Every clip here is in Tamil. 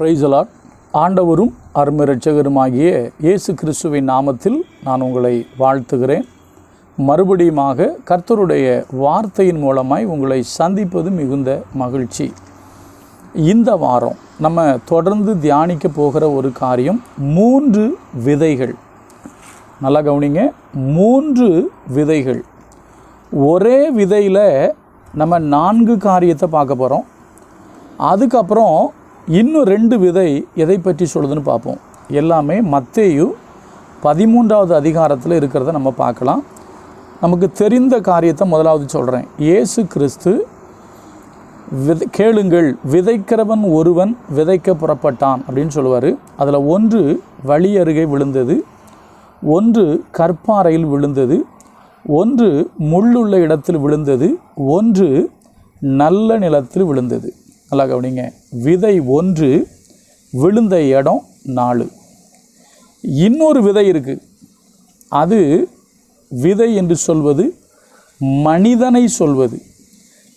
பிரைசலாட் ஆண்டவரும் அருமை ரட்சகருமாகிய இயேசு கிறிஸ்துவின் நாமத்தில் நான் உங்களை வாழ்த்துகிறேன். மறுபடியுமாக கர்த்தருடைய வார்த்தையின் மூலமாய் உங்களை சந்திப்பது மிகுந்த மகிழ்ச்சி. இந்த வாரம் நம்ம தொடர்ந்து தியானிக்க போகிற ஒரு காரியம் மூன்று விதைகள். நல்லா கவனிங்க மூன்று விதைகள். ஒரே விதையில் நம்ம நான்கு காரியத்தை பார்க்க போகிறோம் அதுக்கப்புறம் இன்னும் ரெண்டு விதை எதை பற்றி சொல்லுதுன்னு பார்ப்போம். எல்லாமே மத்தேயு பதிமூன்றாவது அதிகாரத்தில் இருக்கிறத நம்ம பார்க்கலாம். நமக்கு தெரிந்த காரியத்தை முதலாவது சொல்கிறேன் இயேசு கிறிஸ்து விதை கேளுங்கள் விதைக்கிறவன் ஒருவன் விதைக்க புறப்பட்டான் அப்படின்னு சொல்லுவார். அதில் ஒன்று வழி அருகே விழுந்தது ஒன்று கற்பாறையில் விழுந்தது ஒன்று முள்ளுள்ள இடத்தில் விழுந்தது ஒன்று நல்ல நிலத்தில் விழுந்தது. நல்லா கவனிங்க. விதை ஒன்று விழுந்த இடம் நாலு. இன்னொரு விதை இருக்குது அது விதை என்று சொல்வது மனிதனை சொல்வது.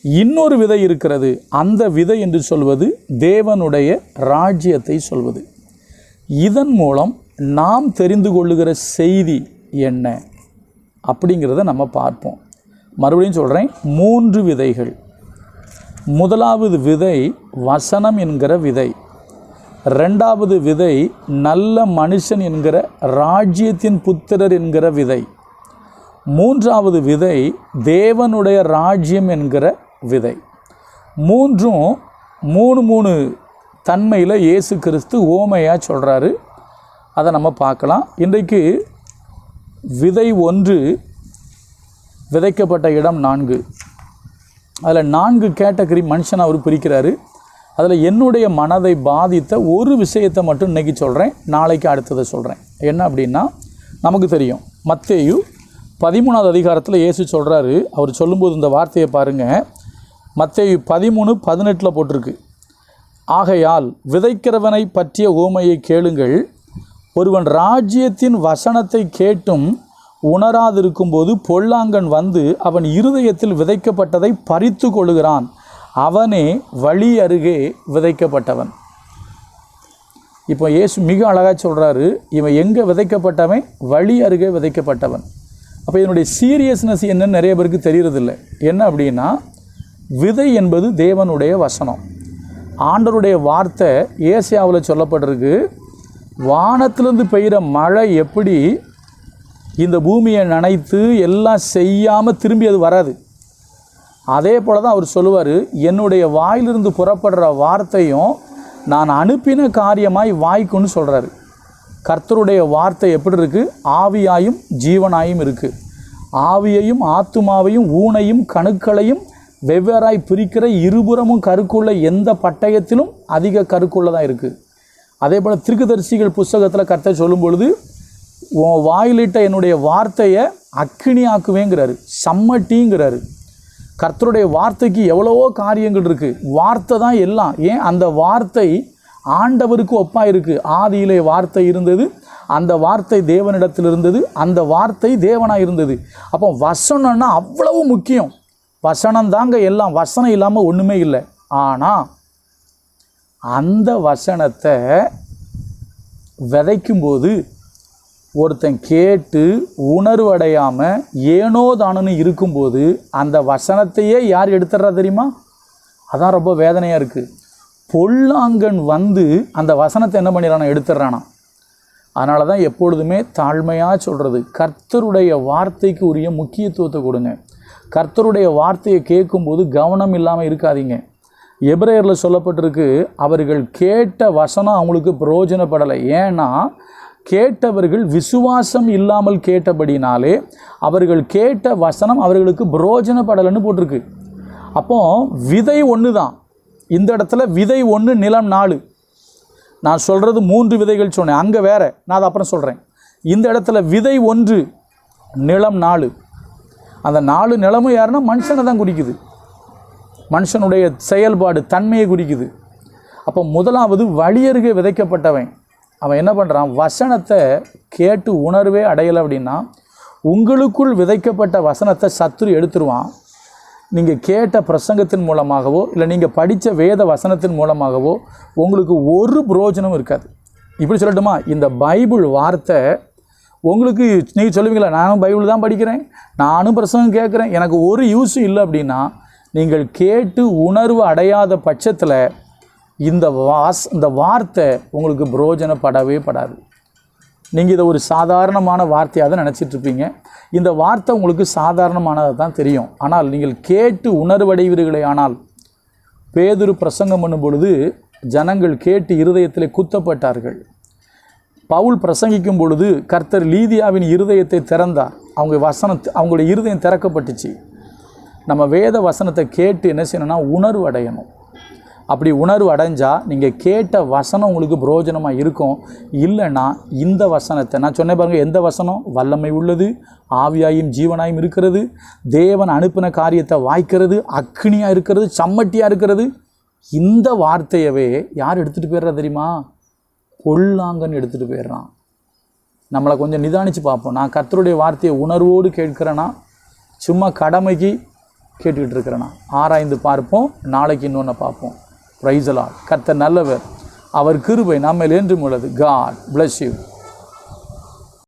இன்னொரு விதை இருக்கிறது அந்த விதை என்று சொல்வது தேவனுடைய ராஜ்யத்தை சொல்வது. இதன் மூலம் நாம் தெரிந்து கொள்ளுகிற செய்தி என்ன? அப்படிங்கிறத நம்ம பார்ப்போம். மறுபடியும் சொல்கிறேன் மூன்று விதைகள். முதலாவது விதை வசனம் என்கிற விதை. ரெண்டாவது விதை நல்ல மனுஷன் என்கிற ராஜ்யத்தின் புத்திரர் என்கிற விதை. மூன்றாவது விதை தேவனுடைய ராஜ்யம் என்கிற விதை. மூன்றும் மூணு மூணு தன்மையில் இயேசு கிறிஸ்து ஓமையாக சொல்கிறாரு அதை நம்ம பார்க்கலாம். இன்றைக்கு விதை ஒன்று விதைக்கப்பட்ட இடம் நான்கு. அதில் நான்கு கேட்டகரி மனுஷன் அவர் பிரிக்கிறாரு. அதில் என்னுடைய மனதை பாதித்த ஒரு விஷயத்தை மட்டும் இன்றைக்கி சொல்கிறேன் நாளைக்கு அடுத்ததை சொல்கிறேன் என்ன அப்படின்னா நமக்கு தெரியும். மத்தேயு பதிமூணாவது அதிகாரத்தில் இயேசு சொல்கிறாரு அவர் சொல்லும்போது இந்த வார்த்தையை பாருங்கள் மத்தேயு பதிமூணு பதினெட்டில் போட்டிருக்கு. ஆகையால் விதைக்கிறவனை பற்றிய ஓமையை கேளுங்கள். ஒருவன் ராஜ்யத்தின் வசனத்தை கேட்டும் உணராதிருக்கும்போது பொல்லாங்கன் வந்து அவன் இருதயத்தில் விதைக்கப்பட்டதை பறித்து கொள்கிறான் அவனே வழி அருகே விதைக்கப்பட்டவன். இப்போ இயேசு மிக அழகாக சொல்கிறாரு இவன் எங்கே விதைக்கப்பட்டவன்? வழி அருகே விதைக்கப்பட்டவன். அப்போ இதனுடைய சீரியஸ்னஸ் என்னன்னு நிறைய பேருக்கு தெரியறதில்லை. என்ன அப்படின்னா விதை என்பது தேவனுடைய வசனம். ஆண்டருடைய வார்த்தை ஏசியாவில் சொல்லப்பட்டிருக்கு வானத்திலிருந்து பெய்கிற மழை எப்படி இந்த பூமியை நனைத்து எல்லாம் செய்யாமல் திரும்பி அது வராது. அதே போல் தான் அவர் சொல்லுவார் என்னுடைய வாயிலிருந்து புறப்படுற வார்த்தையும் நான் அனுப்பின காரியமாய் வாய்க்குன்னு சொல்கிறாரு கர்த்தருடைய வார்த்தை எப்படி இருக்குது ஆவியாயும் ஜீவனாயும் இருக்குது ஆவியையும் ஆத்துமாவையும் ஊனையும் கணுக்களையும் வெவ்வேறாய் பிரிக்கிற இருபுறமும் கருக்குள்ள எந்த பட்டயத்திலும் அதிக கருக்குள்ளதாக இருக்குது அதே போல் திருக்குதரிசிகள் புஸ்தகத்தில் கர்த்தர் சொல்லும் பொழுது உன் வாயிலிட்ட என்னுடைய வார்த்தையை அக்கினி ஆக்குவேங்கிறாரு சம்மட்டிங்கிறாரு கர்த்தருடைய வார்த்தைக்கு எவ்வளவோ காரியங்கள் இருக்குது வார்த்தை தான் எல்லாம். ஏன்? அந்த வார்த்தை ஆண்டவருக்கு ஒப்பாக இருக்குது ஆதியிலே வார்த்தை இருந்தது. அந்த வார்த்தை தேவனிடத்தில் இருந்தது. அந்த வார்த்தை தேவனாக இருந்தது. அப்போ வசனம்னா அவ்வளவு முக்கியம். வசனம் தாங்க எல்லாம். வசனம் இல்லாமல் ஒன்றுமே இல்லை. ஆனால் அந்த வசனத்தை விதைக்கும்போது ஒருத்தன் கேட்டு உணர்வடையாமல் ஏனோ தானன்னு இருக்கும்போது அந்த வசனத்தையே யார் எடுத்துடுறா தெரியுமா? அதான் ரொம்ப வேதனையாக இருக்குது பொல்லாங்கன் வந்து அந்த வசனத்தை என்ன பண்ணிடுறானா எடுத்துடுறானா அதனால தான் எப்பொழுதுமே தாழ்மையாக சொல்கிறது கர்த்தருடைய வார்த்தைக்கு உரிய முக்கியத்துவத்தை கொடுங்க. கர்த்தருடைய வார்த்தையை கேட்கும்போது கவனம் இல்லாமல் இருக்காதீங்க. எப்ரேயரில் சொல்லப்பட்டிருக்கு அவர்கள் கேட்ட வசனம் அவங்களுக்கு பிரயோஜனப்படலை. ஏன்னா கேட்டவர்கள் விசுவாசம் இல்லாமல் கேட்டபடினாலே அவர்கள் கேட்ட வசனம் அவர்களுக்கு புரோஜனப்படலைன்னு போட்டிருக்கு. அப்போ விதை ஒன்று தான் இந்த இடத்துல விதை ஒன்று நிலம் நாலு. நான் சொல்கிறது மூன்று விதைகள் சொன்னேன். அங்கே வேற. நான் அதை அப்புறம் சொல்கிறேன் இந்த இடத்துல விதை ஒன்று நிலம் நாலு. அந்த நாலு நிலமும் யாருன்னா மனுஷனை தான் குறிக்குது. மனுஷனுடைய செயல்பாடு தன்மையை குறிக்குது. அப்போ முதலாவது வழியருகே விதைக்கப்பட்டவன். அவன் என்ன பண்ணுறான் வசனத்தை கேட்டு உணர்வே அடையலை அப்படின்னா உங்களுக்குள் விதைக்கப்பட்ட வசனத்தை சத்துரு எடுத்துருவான். நீங்கள் கேட்ட பிரசங்கத்தின் மூலமாகவோ இல்லை நீங்கள் படித்த வேத வசனத்தின் மூலமாகவோ உங்களுக்கு ஒரு புரோஜனம் இருக்காது. இப்படி சொல்லட்டுமா? இந்த பைபிள் வார்த்தை உங்களுக்கு நீங்கள் சொல்லுவீங்களா நானும் பைபிள் தான் படிக்கிறேன் நானும் பிரசங்கம் கேட்குறேன் எனக்கு ஒரு யூஸும் இல்லை அப்படின்னா நீங்கள் கேட்டு உணர்வு அடையாத பட்சத்தில் இந்த வாஸ் இந்த வார்த்தை உங்களுக்கு பிரயோஜனப்படவே படாது. நீங்கள் இதை ஒரு சாதாரணமான வார்த்தையாக தான் நினச்சிட்ருப்பீங்க இந்த வார்த்தை உங்களுக்கு சாதாரணமானதாக தான் தெரியும். ஆனால் நீங்கள் கேட்டு உணர்வடைவீர்களே ஆனால் பேதுரு பிரசங்கம் பண்ணும் பொழுது ஜனங்கள் கேட்டு இருதயத்தில் குத்தப்பட்டார்கள். பவுல் பிரசங்கிக்கும் பொழுது கர்த்தர் லீதியாவின் இருதயத்தை திறந்தார். அவங்க வசன அவங்களுடைய இருதயம் திறக்கப்பட்டுச்சு. நம்ம வேத வசனத்தை கேட்டு என்ன செய்யணும்னா உணர்வு அடையணும் அப்படி உணர்வு அடைஞ்சால் நீங்கள் கேட்ட வசனம் உங்களுக்கு பிரயோஜனமாக இருக்கும். இல்லைன்னா இந்த வசனத்தை நான் சொன்னேன் பாருங்கள் எந்த வசனம்? வல்லமை உள்ளது ஆவியாயும் ஜீவனாயும் இருக்கிறது தேவன் அனுப்பின காரியத்தை வாய்க்கிறது அக்னியாக இருக்கிறது சம்மட்டியாக இருக்கிறது. இந்த வார்த்தையவே யார் எடுத்துகிட்டு போயிடுறா தெரியுமா? பொல்லாங்கன்னு எடுத்துகிட்டு போயிடுறான் நம்மளை கொஞ்சம் நிதானித்து பார்ப்போம். நான் கர்த்தருடைய வார்த்தையை உணர்வோடு கேட்கிறேன்னா சும்மா கடமைக்கு கேட்டுக்கிட்டு இருக்கிறேன்னா ஆராய்ந்து பார்ப்போம் நாளைக்கு இன்னொன்று பார்ப்போம். ரைசலா கர்த்த நல்லவர். அவர் கிருபை நம்மேல் என்றும் உள்ளது. God bless you